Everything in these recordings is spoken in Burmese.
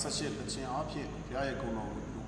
ဆက်ရှိတခြင်းအဖြစ်ဘုရားရဲ့ဂုဏ်တော်ကိုလူ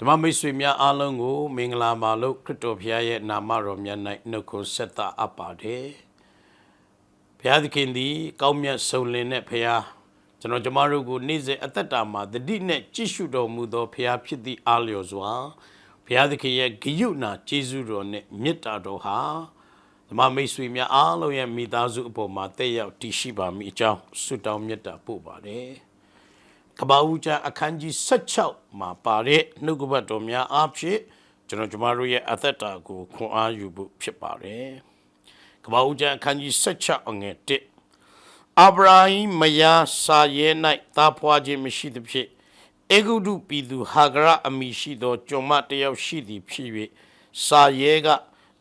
ဓမ္မမိတ်ဆွေများအားလုံးကိုမင်္ဂလာပါလို့ခရစ်တော်ဘုရားရဲ့နာမတော်မြတ်၌နှုတ်ခွန်းဆက်သအပ်ပါတယ်။ဘုရားသခင်သည် ကောင်းမြတ်ဆုံးလင်းတဲ့ဘုရား ကျွန်တော်ကျမတို့ကိုနေ့စဉ်အသက်တာမှာတတိနဲ့ကြည့်ရှုတော်မူသောဘုရားဖြစ်သည့်အားလျော်စွာဘုရားသခင်ရဲ့ဂရုဏာကျေးဇူးတော်နဲ့မေတ္တာတော်ဟာဓမ္မမိတ်ဆွေများအားလုံးရဲ့မိသားစုအပေါ်မှာတည့်ရောက်တည်ရှိပါမိအကြောင်းဆုတောင်းမေတ္တာပို့ပါတယ်။ကပ္ပဦးကျမ်းအခန်းကြီး16မှာပါတဲ့နှုတ်ကပတ်တော်များအားဖြင့်ကျွန်တော်ကျမတို့ရဲ့အသက်တာကိုခွန်အားယူဖို့ဖြစ်ပါတယ်။ကပ္ပဦးကျမ်းအခန်းကြီး16အငယ်1 အာဗြဟိမယာစာရဲ၌သားဖွာခြင်းမရှိသဖြင့်အေဂုဒုပြည်သူဟာဂရအမိရှိသောကျွန်မတစ်ယောက်ရှိသည်ဖြစ်၍စာရဲက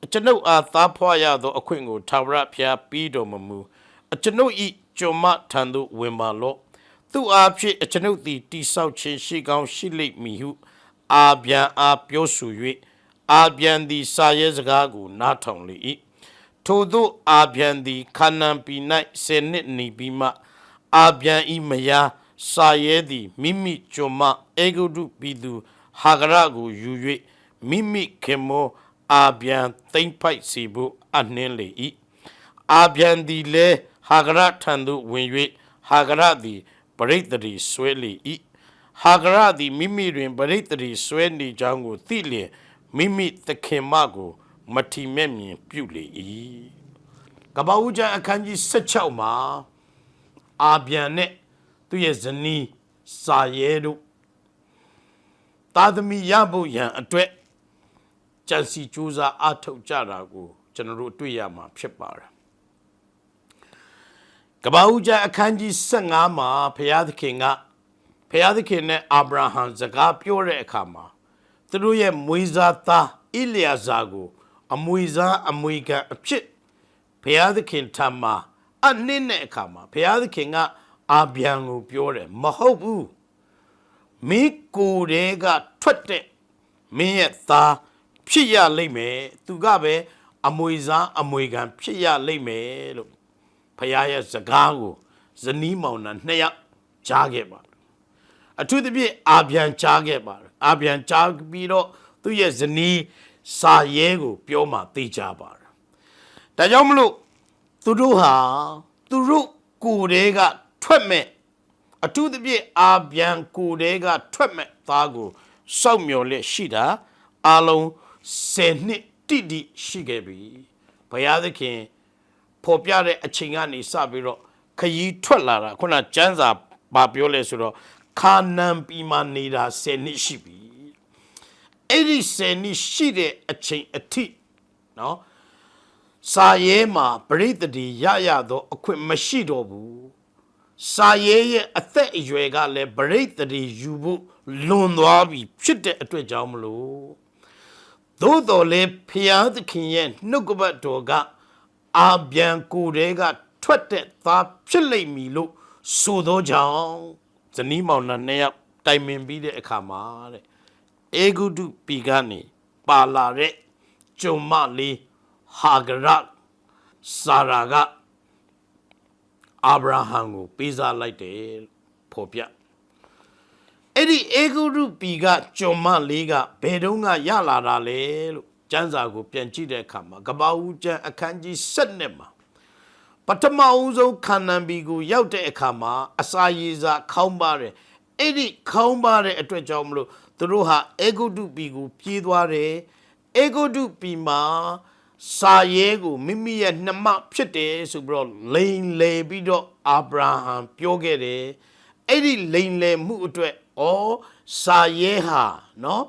အကျွန်ုပ်အားသားဖွာရသောအခွင့်ကိုထာဝရဘုရားပြီးတော်မမူအကျွန်ုပ်ဤကျွန်မထံသို့ဝင်ပါလော့သူအားဖြင့်အကျွန်ုပ်သည်တိဆောက်ခြင်းရှိကောင်းရှိလိမ့်မည်ဟုအာပြန်အားပြောဆို၍အာပြန်သည်စာရဲစကားကိုနားထောင်လေ၏ ထို့သောအာပြန်သည်ခါနန်ပြည်၌ဆယ်နှစ်နေပြီးမှအာပြန်ဤမယားစာရဲသည်မိမိကျွန်မအေဂုတုပြည်သူဟာဂရကိုယူ၍မိမိခင်မောအာပြန်သိမ့်ဖိုက်စီဖို့အနှင်းလေ၏အာပြန်သည်လည်းဟာဂရထံသို့ဝင်၍ဟာဂရသည်ပရိသတ်တွေဆွဲလေ၏ဟာဂရသည်မိမိတွင်ပရိသတ်တွေဆွဲနေကြောင်းကိုသိလျင်မိမိသခင်မကို မထီမဲ့မြင်ပြုလေ၏ကပ္ပဦးကျမ်းအခန်းကြီး16မှာအာပြန်နဲ့သူ့ရဲ့ဇနီးစာရဲတို့သာသမီရဖို့ရန်အတွက်ကြံစီကြိုးစားအထောက်ကြတာကိုကျွန်တော်တို့တွေ့ရမှာဖြစ်ပါတယ်ကပ္ပဦးကျမ်းအခန်းကြီး15မှာဘုရားသခင်ကဘုရားသခင်နဲ့အာဗြဟံစကားပြောတဲ့အခါမှာသူတို့ရဲ့မွေးစားသားဣလျာဇာကို အမွေစားအမွေခံအဖြစ်ဘုရားသခင်ထံမှာအနှင်းတဲ့အခါမှာဘုရားသခင်ကအာဗျံကိုပြောတယ်မဟုတ်ဘူးမင်းကိုယ်တည်းကထွက်တဲ့မင်းရဲ့သားဖြစ်ရလိမ့်မယ်သူကပဲအမွေစားအမွေခံဖြစ်ရလိမ့်မယ်လို့ဖခင်ရဲ့စကားကိုဇနီးမောင်နှံနှစ်ယောက်ကြားခဲ့ပါတယ်အထူးသဖြင့်အာပြန်ကြားခဲ့ပါတယ်အာပြန်ကြားပြီးတော့သူ့ရဲ့ဇနီး စာရဲကိုပြောမှသိကြပါတယ်ဒါကြောင့်မလို့သူတို့ဟာသူတို့ကိုယ်တည်းကထွက်မဲ့အထူးသဖြင့်အာပြန်ကိုယ်တည်းကထွက်မဲ့သားကိုစောက်မျော်လက်ရှိတာအလုံး10နှစ်တိတိရှိခဲ့ပြီဘုရားသခင်ဖော်ပြတဲ့အချိန်ကနေစပြီးတော့ခရီးထွက်လာတာခုနကျမ်းစာဘာပြောလဲဆိုတော့ခါနန်ပြည်မှာနေတာ10နှစ်ရှိပြီ အဲ့ဒီ10နှစ်ရှိတဲ့အချိန်အထိနော်စာရဲမှာပရိသတ်တွေရရတော့အခွင့်မရှိတော့ဘူးစာရေးရဲ့အသက်အရွယ်ကလည်းဗရိတ်တရီယူဖို့လွန်သွားပြီဖြစ်တဲ့အတွက်ကြောင့်မလို့သို့တော်လည်းဖျားသခင်ရဲ့နှုတ်ကပတ်တော်ကအာပြန်ကိုယ်တဲကထွက်တဲ့သားဖြစ်လိမ့်မည်လို့ဆိုသောကြောင့်ဇနီးမောင်နှံနှစ်ယောက်တိုင်ပင်ပြီးတဲ့အခါမှာတဲ့ အေဂုတုပီကနေပါလာတဲ့ကျုံမလေးဟာဂရစာရာကအာဗြဟံကိုပေးစားလိုက်တယ်လို့ဖော်ပြအဲ့ဒီအေဂုရုပီကကြုံမလေးကဘယ်တုန်းကရလာတာလဲလို့ကျမ်းစာကိုပြန်ကြည့်တဲ့အခါမှာကပ္ပဦးကျမ်းအခန်းကြီး7နဲ့မှာပထမဦးဆုံးခန္ဓာပီကိုရောက်တဲ့အခါမှာအစာရေစာခေါင်းပါတယ်အဲ့ဒီခေါင်းပါတဲ့အတွက်ကြောင့်မလို့ သူတို့ဟာအေဂုတုပီကို ပြေးသွားတယ်အေဂုတုပီမှာစာရဲကိုမိမိရဲ့နှမဖြစ်တယ်ဆိုပြီးတော့လိန်လေပြီးတော့အာဗြဟံပြောခဲ့တယ်အဲ့ဒီလိန်လေမှုအတွက်ဩစာရဲဟာနော်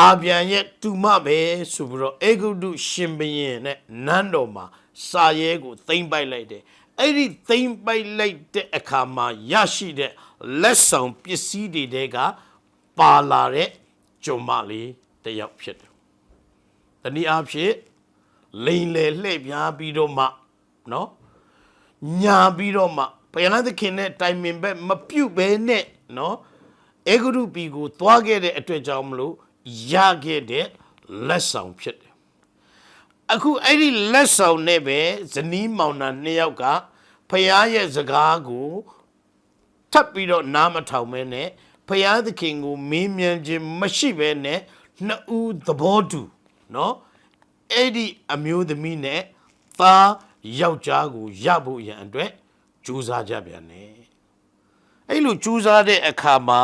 အာပြန်ရဲ့တူမပဲဆိုပြီးတော့အေဂုတုရှင်ဘရင်နဲ့နန်းတော်မှာစာရဲကိုသိမ့်ပိုက်လိုက်တယ်အဲ့ဒီသိမ့်ပိုက်လိုက်တဲ့အခါမှာရရှိတဲ့လက်ဆောင်ပစ္စည်းတွေတဲက ပါလာတဲ့ဂျုံမလေးတစ်ယောက်ဖြစ်တယ်တနည်းအားဖြင့်လိန်လေလှည့်ပြားပြီးတော့မှနော်ညာပြီးတော့မှဘုရားသခင်နဲ့တိုင်ပင်ဘက်မပြုတ်ပဲနဲ့နော်အေဂရုပီကိုသွားခဲ့တဲ့အတွက်ကြောင့်မလို့ရခဲ့တဲ့လက်ဆောင်ဖြစ်တယ်အခုအဲ့ဒီလက်ဆောင်နဲ့ပဲဇနီးမောင်နှံနှစ်ယောက်ကဖရားရဲ့စကားကိုထပ်ပြီးတော့နားမထောင်မဲနဲ့ ဖရားသခင်ကိုမင်းမြန်ခြင်းမရှိပဲနဲ့နှစ်ဦးသဘောတူနော်အဲ့ဒီအမျိုးသမီးနဲ့သားယောက်ျားကိုရဖို့ရန်အတွက်ကြိုးစားကြပြန်တယ်အဲ့လိုကြိုးစားတဲ့အခါမှာ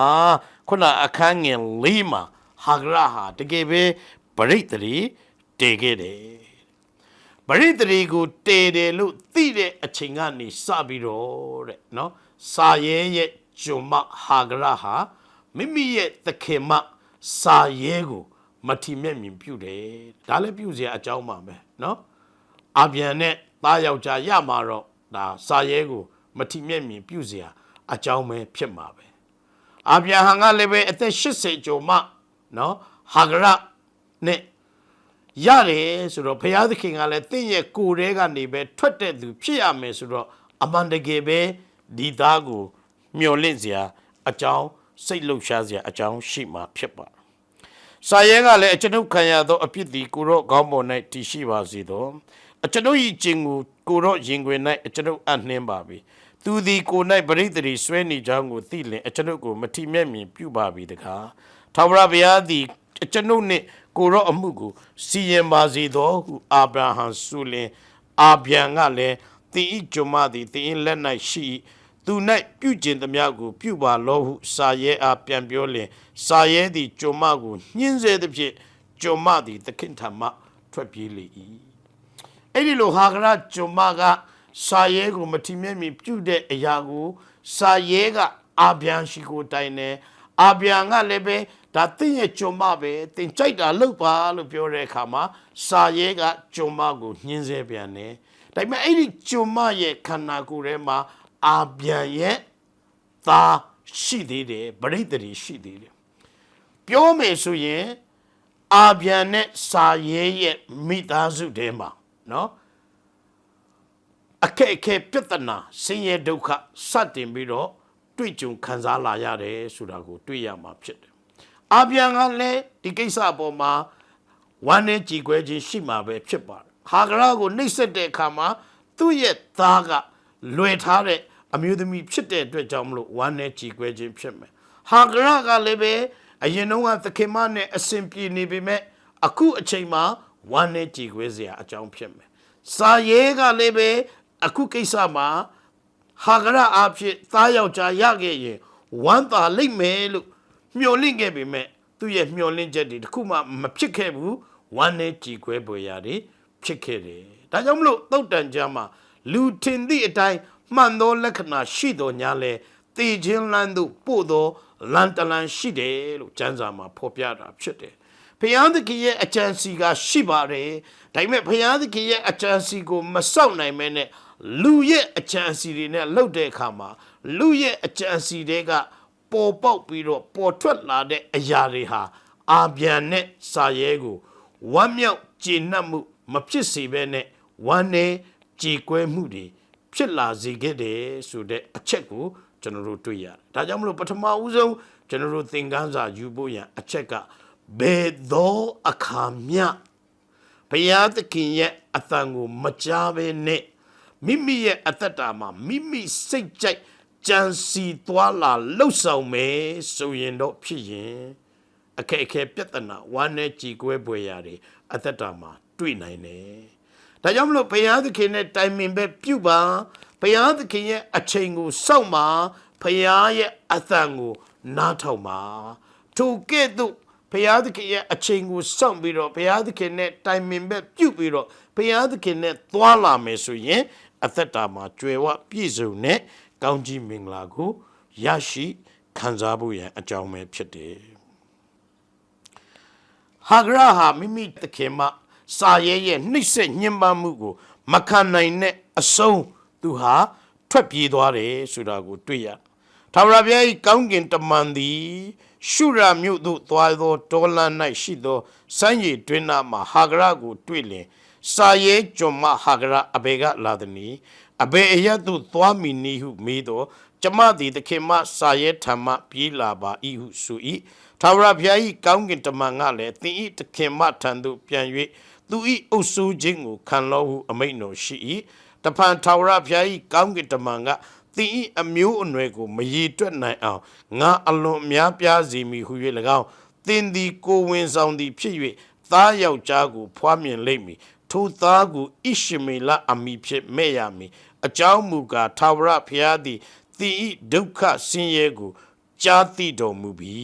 ခုနအခန်းငယ်၄မှာဟာဂရဟာတကယ်ပဲပရိတ်တရီတည်ခဲ့တယ်ပရိတ်တရီကိုတည်တယ်လို့သိတဲ့အချိန်ကနေစပြီးတော့တဲ့နော်စာရဲရဲ့ ဂျုံမဟာဂရဟာမိမိရဲ့သခင်မစာရဲကို မထီမဲ့မြင်ပြုတယ်ဒါလည်းပြုเสียအကြောင်းပါပဲเนาะအာပြန်နဲ့သားယောက်ျားရမှာတော့ဒါစာရဲကိုမထီမဲ့မြင်ပြုเสียအကြောင်းပဲဖြစ်မှာပဲအာပြန်ဟန်ကလည်းပဲအသက်80ကျော်မှเนาะဟာဂရနဲ့ရတယ်ဆိုတော့ဘုရားသခင်ကလည်းတင့်ရဲ့ကိုယ်ထဲကနေပဲထွက်တဲ့သူဖြစ်ရမယ်ဆိုတော့အမှန်တကယ်ပဲဒီသားကို မျော်လင့်စရာအကြောင်းစိတ်လှုပ်ရှားစရာအကြောင်းရှိမှဖြစ်ပါစာရဲကလည်းအကျွန်ုပ်ခံရသောအပြစ်သည်ကိုရော့ကောင်းပေါ်၌တည်ရှိပါစေသောအကျွန်ုပ်၏ကျင်ကိုကိုရော့ရင်ခွင်၌အကျွန်ုပ်အနှင်းပါပြီသူသည်ကို၌ပရိသေရီဆွဲနေကြောင်းကိုသိလင်အကျွန်ုပ်ကိုမထီမဲ့မြင်ပြုပါပြီတကားထာဝရဘုရားသည်အကျွန်ုပ်နှင့်ကိုရော့အမှုကိုစီရင်ပါစေသောဟုအာဗြဟံဆုလင်အာဗျံကလည်းသင်၏ဂျုံမသည်သင်၏လက်၌ရှိ၏ သူ၌ပြုကျင်သမျှကို ပြုပါလောဟုစာရဲအားပြန်ပြောလင်စာရဲသည်ဂျုံမကိုညှင်းဆဲသဖြင့်ဂျုံမသည်သခင်ထံမှထွက်ပြေးလေ၏အဲ့ဒီလိုဟာဂရဂျုံမကစာရဲကိုမထီမဲ့မီပြုတဲ့အရာကိုစာရဲကအာဗျံရှိကိုတိုင်တယ်အာဗျံကလည်းပဲဒါသင်ရဲ့ဂျုံမပဲသင်ကြိုက်တာလုပ်ပါလို့ပြောတဲ့အခါမှာစာရဲကဂျုံမကိုညှင်းဆဲပြန်တယ်ဒါပေမဲ့အဲ့ဒီဂျုံမရဲ့ခန္ဓာကိုယ်ထဲမှာ အာပြန်ရဲ့သားရှိသေးတယ်ဗရိတ်တရီရှိသေးတယ်ပြောမယ်ဆိုရင်အာပြန်နဲ့စာရဲရဲ့မိသားစုထဲမှာနော်အခက်အခဲပြဿနာဆင်းရဲဒုက္ခစတင်ပြီးတော့တွေ့ကြုံခံစားလာရတယ်ဆိုတာကို တွေ့ရမှာဖြစ်တယ်အာပြန်ကလည်းဒီကိစ္စအပေါ်မှာဝမ်းနဲ့ကြည်ခွဲခြင်းရှိမှာပဲဖြစ်ပါတယ်ဟာဂရာကိုနှိပ်စက်တဲ့အခါမှာသူ့ရဲ့သားကလွယ်ထားတဲ့ အမျိုးသမီးဖြစ်တဲ့အတွက်ကြောင့်မလို့ဝမ်းနဲ့ကြည်ခွဲခြင်းဖြစ်မယ်ဟာဂရာကလည်းပဲအရင်တုန်းကသခင်မနဲ့အစဉ်ပြေနေပေမဲ့အခုအချိန်မှာဝမ်းနဲ့ကြည်ခွဲစရာအကြောင်းဖြစ်မယ်စာရဲကလည်းပဲအခုကိစ္စမှာဟာဂရအဖြစ်သားယောက်ျားရခဲ့ရင်ဝမ်းသာလိမ့်မယ်လို့မျှော်လင့်ခဲ့ပေမဲ့သူ့ရဲ့မျှော်လင့်ချက်တွေတခုမှမဖြစ်ခဲ့ဘူးဝမ်းနဲ့ကြည်ခွဲပွေရာတွေဖြစ်ခဲ့တယ်ဒါကြောင့်မလို့သုတ်တန်ကြမှာလူထင်သည့်အတိုင်း မှန်သောလက္ခဏာရှိတော်ညာလဲတည်ခြင်းလမ်းသို့ပို့သောလန်တလန်ရှိတယ်လို့ကျမ်းစာမှာဖော်ပြတာဖြစ်တယ်ဖျားသခင်ရဲ့အကြံစီကရှိပါတယ်ဒါပေမဲ့ဖျားသခင်ရဲ့အကြံစီကိုမစောင့်နိုင်မဲနဲ့လူရဲ့အကြံအစီတွေနဲ့လှုပ်တဲ့အခါမှာလူရဲ့အကြံအစီတွေကပေါ်ပေါက်ပြီးတော့ပေါ်ထွက်လာတဲ့အရာတွေဟာအာပြန်နဲ့စာရဲကိုဝမ်းမြောက်ကျေနပ်မှု မဖြစ်စေဘဲနဲ့ဝမ်းနဲ့ကြေကွဲမှုတွေ ဖြစ်လာစေခဲ့တယ်ဆိုတဲ့အချက်ကိုကျွန်တော်တို့တွေ့ရတယ်။ဒါကြောင့်မလို့ပထမဦးဆုံးကျွန်တော်တို့သင်ခန်းစာယူဖို့ရန်အချက်ကဘယ်သောအခါမျှဘုရားသခင်ရဲ့အသံကိုမကြားဘဲနဲ့မိမိရဲ့အသက်တာမှာမိမိစိတ်ကြိုက်ကြံစီသွားလာလှုပ်ဆောင်မယ်ဆိုရင်တော့ဖြစ်ရင်အခက်အခဲပြဿနာဝမ်းနဲ့ကြည်ကွဲပွေရတယ်အသက်တာမှာတွေ့နိုင်တယ်။ ဒါကြောင့်မလို့ဘုရားသခင်နဲ့တိုင်ပင်ပဲပြုပါဘုရားသခင်ရဲ့အချိန်ကိုစောင့်ပါဘုရားရဲ့အသံကိုနားထောင်ပါထိုကဲ့သို့ဘုရားသခင်ရဲ့အချိန်ကိုစောင့်ပြီးတော့ဘုရားသခင်နဲ့တိုင်ပင်ဘက်ပြုတ်ပြီးတော့ဘုရားသခင်နဲ့သွားလာမယ်ဆိုရင် အသက်တာမှာကြွယ်ဝပြည့်စုံတဲ့ကောင်းကြီးမင်္ဂလာကိုရရှိခံစားဖို့ရန်အကြောင်းပဲဖြစ်တယ်။ဟာဂရဟာမိမိသခင်မှ စာရဲရဲ့နှိမ့်ဆက်ညှဉ်းပန်းမှုကို မခံနိုင်တဲ့အဆုံးသူဟာထွက်ပြေးသွားတယ်ဆိုတာကိုတွေ့ရတယ်။ထာဝရဘုရား၏ကောင်းကင်တမန်သည် ရှုရာမြို့သို့သွားသောတောလမ်း၌ရှိသောစမ်းရည်တွင်နာမှဟာဂရကို တွေ့လင်စာရဲကျွန်မဟာဂရအဘေကလာသည်နီအဘေအရတ်သို့သွားမည်နီဟုမေးသောကျမသည်သခင်မစာရဲထံမှပြေးလာပါ၏ဟုဆို၏ထာဝရဘုရား၏ကောင်းကင်တမန်ကလည်းသင်၏သခင်မထံသို့ပြန်၍ သူ၏အုပ်စိုးခြင်းကိုခံလောဟုအမိန့်တော်ရှိ၏တဖန်ထာဝရဘုရား၏ကောင်းကင်တမန်ကသင်၏အမျိုးအနွယ်ကိုမရည်တွက်နိုင်အောင်ငါအလွန်အများပြားစေမည်ဟု၍၎င်းသင်သည်ကိုယ်ဝင်ဆောင်သည်ဖြစ်၍သားယောက်ျားကိုဖွားမြင်လိမ့်မည်ထိုသားကိုဣရှမေလအမိဖြစ်မဲ့ရမည်အကြောင်းမူကားထာဝရဘုရားသည်သင်၏ဒုက္ခဆင်းရဲကိုကြားသိတော်မူပြီ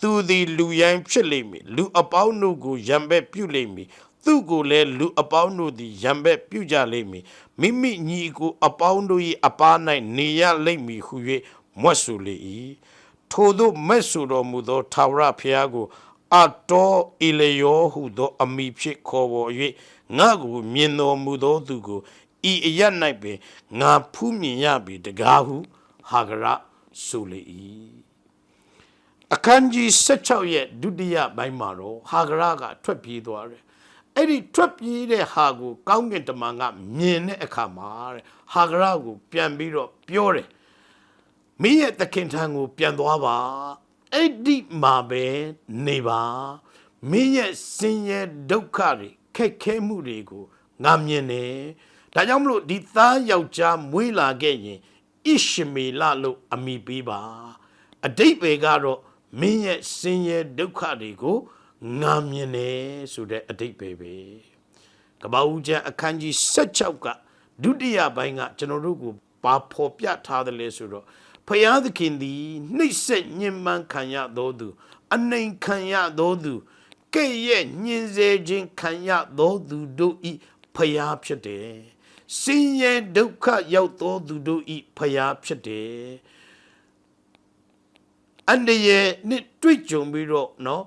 သူသည်လူရန်ဖြစ်လိမ့်မည်လူအပေါင်းတို့ကိုရံပဲ့ပြုလိမ့်မည် သူကိုလည်းလူအပေါင်းတို့သည်ရံပဲ့ပြုကြလိမ့်မည်မိမိညီကိုအပေါင်းတို့၏အပား၌နေရလိမ့်မည်ဟု၍မွတ်ဆိုလေ၏ထို့သောမက်ဆိုတော်မူသောထာဝရဘုရားကိုအတော်အီလယောဟုသောအမိဖြစ်ခေါ်ပေါ်၍ငါကိုမြင်တော်မူသောသူကိုဤအရ၌ပင်ငါဖူးမြင်ရပြီတကားဟုဟာဂရဆိုလေ၏အခန်းကြီး16ရဲ့ဒုတိယပိုင်းမှာတော့ဟာဂရကထွက်ပြေးသွားတယ် အဲ့ဒီထွက်ပြေးတဲ့ဟာကို ကောင်းကင်တမန်ကမြင်တဲ့အခါမှာတဲ့ဟာဂရကို ပြန်ပြီးတော့ပြောတယ်မင်းရဲ့သခင်ထံကို ပြန်သွားပါအဲ့ဒီမှာပဲနေပါမင်းရဲ့ဆင်းရဲဒုက္ခတွေခက်ခဲမှုတွေကိုငါမြင်တယ်ဒါကြောင့်မလို့ဒီသားယောက်ျားမွေးလာခဲ့ရင်ဣရှမေလလို့အမိပေးပါအတိတ်ပဲကတော့မင်းရဲ့ဆင်းရဲဒုက္ခတွေကို ငါမြင်တယ်ဆိုတဲ့အတိတ်ပဲပဲကပ္ပဦးကျမ်းအခန်းကြီး16ကဒုတိယပိုင်းကကျွန်တော်တို့ကိုပါဖော်ပြထားတယ်လေဆိုတော့ဖယားသခင်သည်နှိမ့်ဆက်ညှဉ်းပန်းခံရသောသူအနှိမ်ခံရသောသူကဲ့ရဲ့ညှင်းဆဲခြင်းခံရသောသူတို့ဤဖယားဖြစ်တယ်ဆင်းရဲဒုက္ခရောက်သောသူတို့ဤဖယားဖြစ်တယ်အန္တရာယ်နဲ့တွေ့ကြုံပြီးတော့เนาะ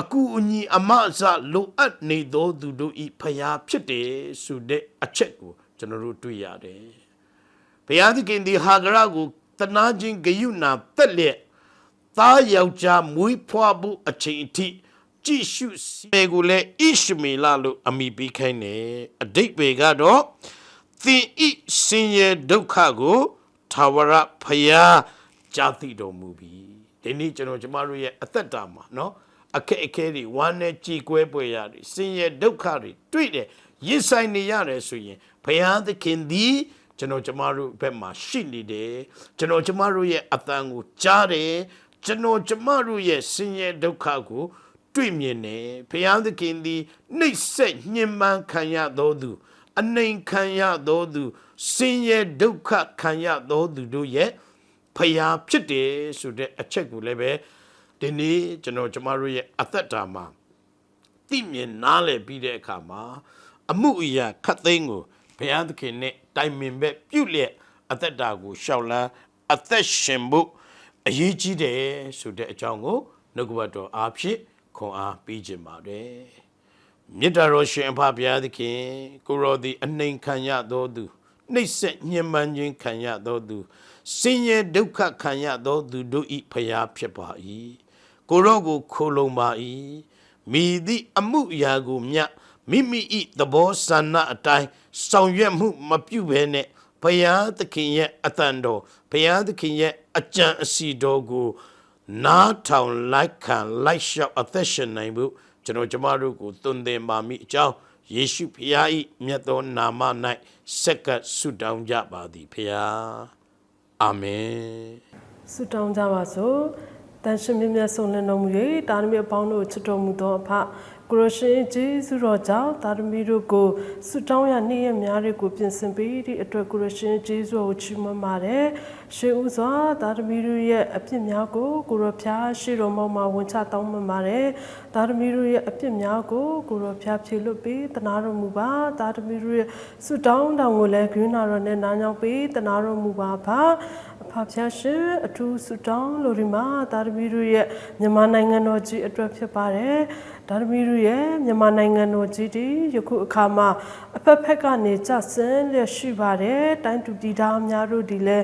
အကူအညီအမအစလိုအပ်နေသောသူတို့ဤဖရာဖြစ်တယ်ဆိုတဲ့အချက်ကိုကျွန်တော်တို့တွေ့ရတယ်။ဘုရားသခင်ဒီဟာဂရကိုတနာချင်းဂယုဏတက်လျက်သားယောက်ျားမွေးဖွားဖို့အချိန်အထိကြည့်ရှုစီပေကိုလည်းဣရှမေလလို့အမိပေးခိုင်းတယ်။အတိတ်ပေကတော့သင်ဤစင်ရဲ့ဒုက္ခကိုသာဝရဖရာကြားသိတော်မူပြီ။ဒီနေ့ကျွန်တော်ကျမတို့ရဲ့အသက်တာမှာနော် အခက်အခဲတွေဝမ်းနဲ့ကြည်ကွဲပွေရတယ်စင်ရဲ့ဒုက္ခတွေတွေ့တယ်ရင်ဆိုင်နေရတယ်ဆိုရင်ဘုရားသခင်သည်ကျွန်တော်ကျမတို့ဘက်မှာရှိနေတယ်ကျွန်တော်ကျမတို့ရဲ့အတန်ကိုကြားတယ်ကျွန်တော်ကျမတို့ရဲ့ဆင်းရဲဒုက္ခကိုတွေ့မြင်တယ်ဘုရားသခင်သည်နှိပ်စက်ညှဉ်းပန်းခံရသောသူအနှိမ်ခံရသောသူဆင်းရဲဒုက္ခခံရသောသူတို့ရဲ့ဖယားဖြစ်တယ်ဆိုတဲ့အချက်ကိုလည်းပဲ ဒီနေ့ကျွန်တော်ကျမတို့ရဲ့အသက်တာမှာသိမြင်နားလည်ပြီးတဲ့အခါမှာအမှုအရာခတ်သိမ်းကိုဘုရားသခင်နဲ့တိုင်ပင်ပဲပြုလျက်အသက်တာကိုရှောက်လန်းအသက်ရှင်ဖို့အရေးကြီးတယ်ဆိုတဲ့အကြောင်းကိုနှုတ်ကပတ်တော်အားဖြင့်ခွန်အားပေးခြင်းပါတယ်မြစ်တာတော်ရှင်အဖဘုရားသခင်ကိုရောသည်အနှိမ်ခံရသောသူနှိပ်စက်ညှဉ်းပန်းခြင်းခံရသောသူဆင်းရဲဒုက္ခခံရသောသူတို့ဤဖျားဖြစ်ပါ၏ ကိုရော့ကိုခိုလုံပါ၏မိသည့်အမှုအရာကိုမြတ်မိမိဤသဘောဆန္ဒအတိုင်းဆောင်ရွက်မှုမပြုဘဲနဲ့ဘုရားသခင်ရဲ့အတန်တော်ဘုရားသခင်ရဲ့အကြံအစီတော်ကိုနားထောင်လိုက်ခံလိုက်လျှောက်အသက်ရှင်နိုင်ဖို့ကျွန်တော်ကျမတို့ကိုသွန်သင်ပါမိအကြောင်းယေရှုဖျား၏မြတ်သောနာမ၌ဆက်ကပ်ဆုတောင်းကြပါသည်ဖျားအာမင်ဆုတောင်းကြပါစို့ တန်ရှင်မြတ်မြတ်ဆုံးလင်းတော်မူ၍တာရမီအပေါင်းတို့ချစ်တော်မူသောအဖကိုရရှင်ဂျေဇုတော်ကြောင့်တာရမီတို့ကိုဆုတောင်းရနေ့ရက်များတွေကိုပြင်ဆင်ပေးသည့်အတွက်ကိုရရှင်ဂျေဇုကိုချီးမွမ်းပါတယ်ရှေးဥစွာတာရမီတို့ရဲ့အပြစ်များကိုကိုရဖျားရှေးတော်မောင်မှာဝန်ချတောင်းပန်ပါတယ်တာရမီတို့ရဲ့အပြစ်များကိုကိုရဖျားဖြေလွတ်ပေးတနာတော်မူပါတာရမီတို့ရဲ့ဆုတောင်းတောင်းကိုလည်းဂရုဏာတော်နဲ့နားညောင်းပေးတနာတော်မူပါပါအဖဖျားရှင်အထူးဆုတောင်းလို့ဒီမှာဒါရမီတို့ရဲ့မြန်မာနိုင်ငံတော်ကြီးအတွက်ဖြစ်ပါတယ် ဒါရမီတို့ရဲ့မြန်မာနိုင်ငံတော်ကြီးဒီယခုအခါမှာအဖက်ဖက်ကနေကြဆင်းလျက်ရှိပါတယ်တိုင်းသူပြည်သားများတို့ဒီလဲ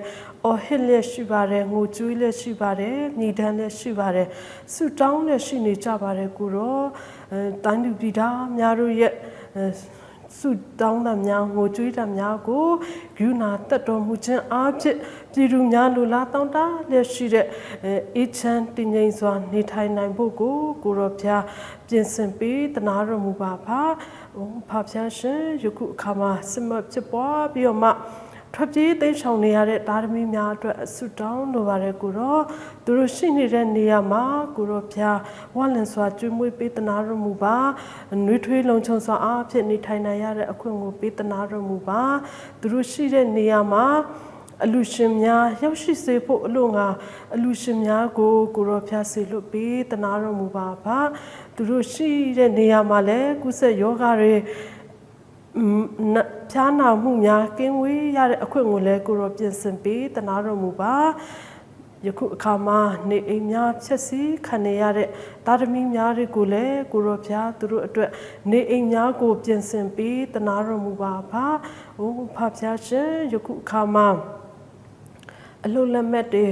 အော်ဟစ်လျက်ရှိပါတယ်ငိုကြွေးလျက်ရှိပါတယ်ညီဒန်းလျက်ရှိပါတယ်ဆုတောင်းလျက်ရှိနေကြပါတယ်ကိုတော့အဲတိုင်းသူပြည်သားများတို့ရဲ့အဲ ဆုတောင်းသမျှငိုကြွေးသမျှကိုဂုဏတတ်တော်မူခြင်းအားဖြင့်ပြည်သူများလူလားတောင်းတလျက်ရှိတဲ့အဲအေးချမ်းတည်ငြိမ်စွာနေထိုင်နိုင်ဖို့ကိုကိုရောဖျားပြင်ဆင်ပေးတနာတော်မူပါပါ။ဟိုဖဖျားရှင်ယခုအခါမှာစမဖြစ်ပွားပြီးတော့မှ ထွက်ပြေးသိမ်းဆောင်နေရတဲ့တာသမီများအတွက်အဆုတောင်းလိုပါတယ်ကိုတော့သူတို့ရှိနေတဲ့နေရာမှာကိုတော့ဖျားဝါလင်စွာကျွေးမွေးပေးတနာတော်မူပါနှွေးထွေးလုံခြုံစွာအားဖြင့်နေထိုင်နိုင်ရတဲ့အခွင့်ကိုပေးတနာတော်မူပါသူတို့ရှိတဲ့နေရာမှာအလူရှင်များရောက်ရှိစေဖို့အလို့ငါအလူရှင်များကိုကိုရောဖျားစေလွတ်ပေးတနာတော်မူပါပါသူတို့ရှိတဲ့နေရာမှာလည်းကုသယောဂတွေန ဖျားနာမှုများကင်းဝေးရတဲ့အခွင့်ကိုလည်းကိုရောပြင်ဆင်ပေးတနာတော်မူပါယခုအခါမှာနေအိမ်များဖြစ်စီခံနေရတဲ့တာသမီများတွေကိုလည်းကိုရောဖျားသူတို့အတွက်နေအိမ်များကို ပြင်ဆင်ပေးတနာတော်မူပါပါဟိုဖဖျားရှင်ယခုအခါမှာအလုလက်မဲ့တွေ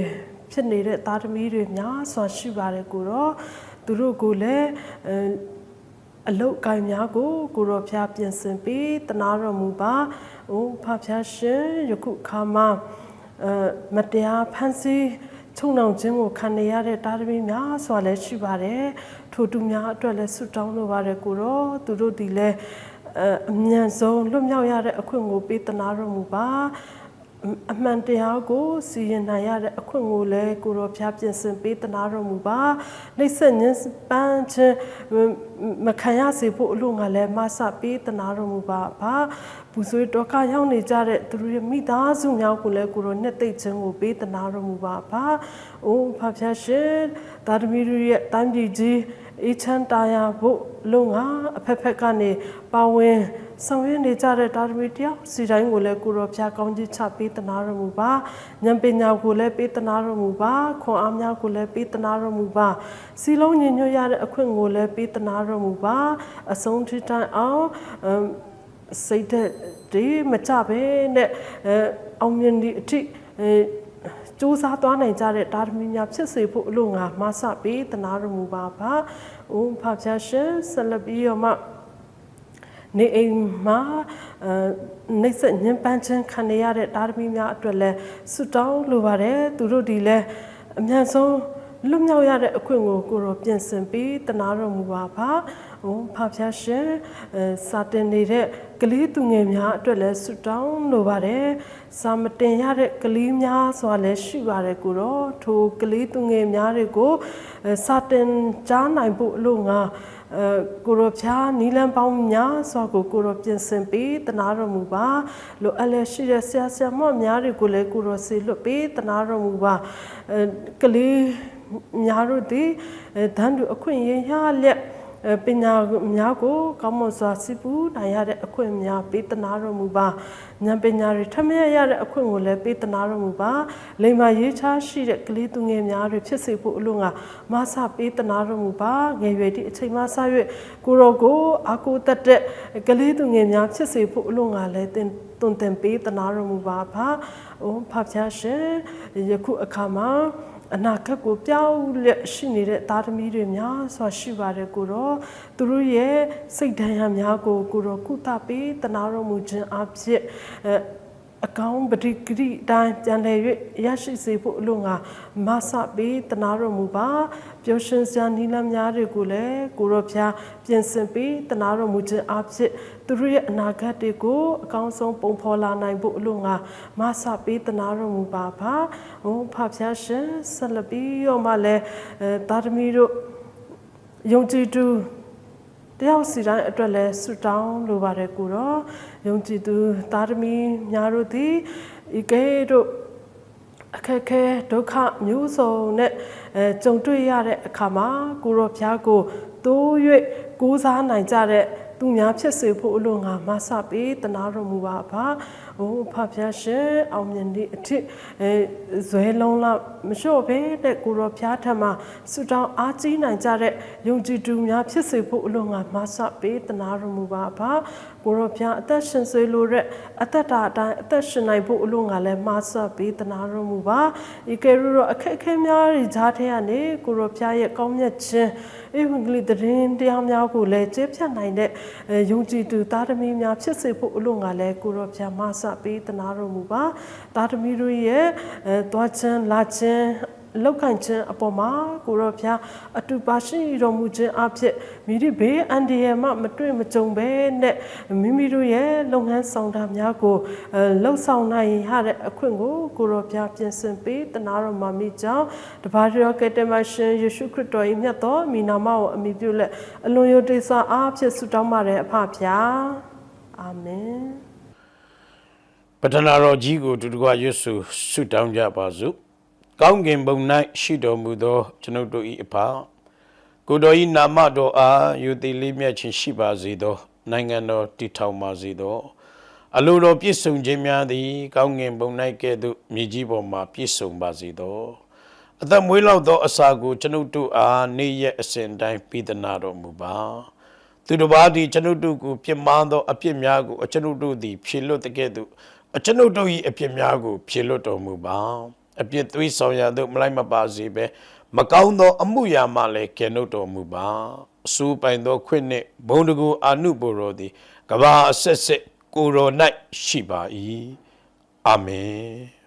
ဖြစ်နေတဲ့တာသမီတွေများစွာရှိပါတယ်ကိုတော့သူတို့ကိုလည်း အဲအလုတ်ကိုင်များကို ကိုရောဖျားပြင်ဆင်ပြီးတနာတော်မူပါ။အိုးဖဖျားရှင်ယခုခါမှာအဲမတရားဖန်ဆီးချုံနှောင်ခြင်းကိုခံနေရတဲ့တာသမီများစွာလည်းရှိပါတယ်။ထိုသူများအတွက်လည်းဆုတောင်းလိုပါတယ်ကိုရောသူတို့ဒီလည်းအဲအမြန်ဆုံးလွတ်မြောက်ရတဲ့အခွင့်ကိုပေးတနာတော်မူပါ။ အမှန်တရားကိုစီရင်နိုင်ရတဲ့အခွင့်ကိုလည်းကိုရောဖျားပြင်ဆင်ပေးတနာတော်မူပါနှိမ့်ဆက်ညင်းပန်းခြင်းမခံရစေဖို့အလို့ငါလည်းမဆပေးတနာတော်မူပါဘာပူဆွေးတော့ကရောက်နေကြတဲ့သူတို့ရဲ့မိသားစုများကိုလည်းကိုရောနှစ်သိမ့်ခြင်းကိုပေးတနာတော်မူပါဘာအိုးဖဖျားရှင်သာသမီတို့ရဲ့တန်ပြည်ကြီးအေးချမ်းတာယာဖို့လုံငါအဖက်ဖက်ကနေပါဝင် ဆောင်ရွက်နေကြတဲ့တာသမီတယောက်စီတိုင်းကိုလည်းကိုရောဖျားကောင်းကြီးချပေးတနာတော်မူပါဉာဏ်ပညာကိုလည်းပေးတနာတော်မူပါခွန်အားများကိုလည်းပေးတနာတော်မူပါစီလုံးညင်ညွတ်ရတဲ့အခွင့်ကိုလည်းပေးတနာတော်မူပါအဆုံးထိတိုင်အောင်စိတ်သက်ဒီမကြပဲနဲ့အဲအောင်မြင်ဒီအထိအဲစူးစမ်းသွားနိုင်ကြတဲ့တာသမီများဖြစ်စေဖို့အလို့ငါမဆပေးတနာတော်မူပါပါ။အိုးဖဖျားရှင်ဆက်လက်ပြီးတော့မှ နေအိမ်မှာအဲနှိမ့်ဆက်ညှဉ်းပန်းခြင်းခံရတဲ့တာသမီများအတွက်လည်းဆုတောင်းလိုပါတယ်သူတို့ဒီလည်းအမြန်ဆုံးလွတ်မြောက်ရတဲ့အခွင့်ကိုကိုရောပြင်ဆင်ပြီးတနာတော်မူပါပါဟိုဖဖျားရှင်အဲစာတင်နေတဲ့ကလေးသူငယ်များအတွက်လည်းဆုတောင်းလိုပါတယ်စာမတင်ရတဲ့ကလေးများဆိုတာလည်းရှိပါတယ်ကိုတော့ထိုကလေးသူငယ်များတွေကိုအဲစာတင်ကြားနိုင်ဖို့အလို့ငါ အဲကိုရောဖျားနီလန်ပေါင်းများစွာကိုကိုရောပြင်ဆင်ပေးတနာတော်မူပါလိုအပ်လက်ရှိတဲ့ဆရာဆရာမများတွေကိုလည်းကိုရောစေလွတ်ပေးတနာတော်မူပါအဲကလေးများတို့ဒီအဲဒန်းတူအခွင့်အရေးရလက်အဲ ပညာများကိုကောင်းမွန်စွာစီပူနိုင်ရတဲ့အခွင့်များပေးသနာတော်မူပါဉာဏ်ပညာတွေထမရရတဲ့အခွင့်ကိုလည်းပေးသနာတော်မူပါလိမ္မာရေးချရှိတဲ့ကလေးသူငယ်များတွေဖြစ်စေဖို့အလို့ငါမဆပေးသနာတော်မူပါငယ်ရွယ်သည့်အချိန်မှစ၍ကိုရောကိုအာကိုတတ်တဲ့ကလေးသူငယ်များဖြစ်စေဖို့အလို့ငါလည်းတင်တွင်တင်ပေးသနာတော်မူပါဖာ။အိုဖဖျားရှင်ယခုအခါမှာ အနာဂတ်ကိုပြောင်းလဲရှိနေတဲ့သားသမီးတွေများစွာရှိပါတယ်ကိုတော့သူတို့ရဲ့စိတ်ဒဏ်ရာများကိုကိုတော့ကုသပေးတနာတော်မူခြင်းအဖြစ် အဲအကောင်းပတိကတိတိုင်းပြန်လည်၍ရရှိစေဖို့အလို့ငါမဆပေးတနာတော်မူပါပျော်ရွှင်စရာနိလန်းများတွေကိုလည်းကိုရောဖျားပြင်ဆင်ပေးတနာတော်မူခြင်းအဖြစ်သူတို့ရဲ့အနာဂတ်တွေကိုအကောင်းဆုံးပုံဖော်လာနိုင်ဖို့အလို့ငါမဆပေးတနာတော်မူပါပါဟိုဖဖျားရှင်ဆက်လက်ပြီးတော့မှလည်းအဲတာသမီတို့ယုံကြည်သူ တယောက်စီတိုင်းအတွက်လည်းဆုတောင်းလိုပါတယ်ကိုတော့ယုံကြည်သူသားသမီးများတို့သည်ဤကဲ့သို့အခက်ခဲဒုက္ခမျိုးစုံနဲ့အဲကြုံတွေ့ရတဲ့အခါမှာကိုရောဖျားကိုတိုး၍ကိုးစားနိုင်ကြတဲ့သူများဖြစ်စေဖို့အလို့ငါမဆပေးတနာတော်မူပါပါ။ ဟိုဖဖျားရှင်အောင်မြင်သည့်အထစ်အဲဇွဲလုံးလောက်မလျှော့ဘဲတဲ့ကိုရောဖျားထံမှာဆုတောင်းအားကြီးနိုင်ကြတဲ့ယုံကြည်သူများဖြစ်စေဖို့အလို့ငါမဆပေးတနာတော်မူပါပါ။ကိုရောဖျားအသက်ရှင်စေလိုတဲ့အသက်တာအတိုင်းအသက်ရှင်နိုင်ဖို့အလို့ငါလည်းမဆပေးတနာတော်မူပါ။ဤကဲရူတော့အခက်အခဲများတွေကြားထဲကနေကိုရောဖျားရဲ့ကောင်းမြတ်ခြင်းဧဝံဂေလိသတင်းတရားများကိုလည်းကျေးဖြတ်နိုင်တဲ့အဲယုံကြည်သူသားသမီးများဖြစ်စေဖို့အလို့ငါလည်းကိုရောဖျားမဆပေးတနာတော်မူပါသားသမီးတို့ရဲ့အဲသွားခြင်းလာခြင်း လောက်ခံခြင်းအပေါ်မှာကိုရောဖျားအတူပါရှိတော်မူခြင်းအဖြစ်မိဒီဘေးအန်ဒီယမမတွေ့မကြုံပဲနဲ့မိမိတို့ရဲ့လုပ်ငန်းဆောင်တာများကိုအဲလှုပ်ဆောင်နိုင်ရတဲ့အခွင့်ကိုကိုရောဖျားပြင်ဆင်ပေးတနာတော်မှာမိကြောင်းတပါးတော်ကယ်တမရှင်ယေရှုခရစ်တော်၏မြတ်သောမိနာမကိုအမိပြုလက်အလွန်ယုတ်တိဆာအားဖြင့်ဆုတောင်းပါတယ်အဖဖျားအာမင်ပတနာတော်ကြီးကိုတူတကွရွတ်စုဆုတောင်းကြပါစို့ ကောင်းကင်ဘုံ၌ရှိတော်မူသော ကျွန်ုပ်တို့၏အဖကိုတော်၏နာမတော်အားယူသည်လေးမြတ်ခြင်းရှိပါစေသော နိုင်ငံတော်တည်ထောင်ပါစေသောအလိုတော်ပြည့်စုံခြင်းများသည် ကောင်းကင်ဘုံ၌ကဲ့သို့မြေကြီးပေါ်မှာပြည့်စုံပါစေသောအသက်မွေးလောက်သောအစာကိုကျွန်ုပ်တို့အားနေ့ရက်အစဉ်တိုင်းပြည်သနာတော်မူပါသူတစ်ပါးသည်ကျွန်ုပ်တို့ကိုပြစ်မှားသောအပြစ်များကိုကျွန်ုပ်တို့သည် ဖြေလွတ်တဲ့ကဲ့သို့ကျွန်ုပ်တို့၏အပြစ်များကိုဖြေလွတ်တော်မူပါ အပြစ်သွေးဆောင်ရသို့မလိုက်မပါစေဘဲမကောင်းသောအမှုရာမှလည်းကယ်နှုတ်တော်မူပါအစူးပိုင်သောခွင့်နှင့်ဘုံတကူအာနုဘော်တော်သည်ကဘာအဆက်ဆက်ကိုယ်တော်၌ရှိပါ၏အာမင်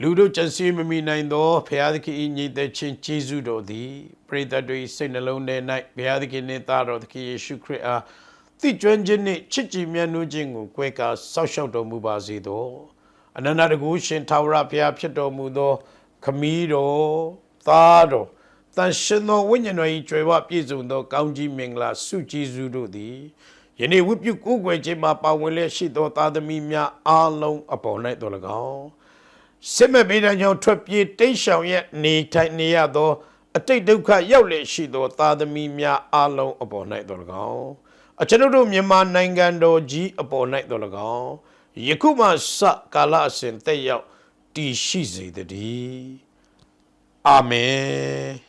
လူတို့ကြံစည်မမိနိုင်သောဘုရားသခင်၏ညီသက်ချင်းကျေးဇူးတော်သည်ပရိသတ်တို့၏စိတ်နှလုံးထဲ၌ဘုရားသခင်နှင့်သားတော်သခင်ယေရှုခရစ်အားသိကျွမ်းခြင်းနှင့်ချစ်ကြည်မြတ်နိုးခြင်းကိုကွဲကားစောင့်ရှောက်တော်မူပါစေသော အနန္တတကူရှင်ထာဝရဘုရားဖြစ်တော်မူသော ခမည်းတော်သားတော်တန်ရှင်သောဝိညာဉ်တော်၏ကြွယ်ဝပြည့်စုံသော ကောင်းကြီးမင်္ဂလာဆုကျေးဇူးတို့သည်ယနေ့ဝိပုကိုးကွယ်ခြင်းမှာပါဝင်လျက်ရှိသောသားသမီးများအားလုံးအပေါ်၌တော်၎င်းစစ်မဲ့ပေးတဲ့ကြောင့်ထွက်ပြေးတိတ်ရှောင်ရဲ့နေထိုင်နေရသောအတိတ်ဒုက္ခရောက်လေရှိသောသားသမီးများအလုံးအပေါ်၌တော်၎င်းအကျွန်ုပ်တို့မြန်မာနိုင်ငံတော်ကြီးအပေါ်၌တော်၎င်း ယခုမှစကာလအစဉ်တက်ရောက်တည်ရှိစေတည်းအာမင်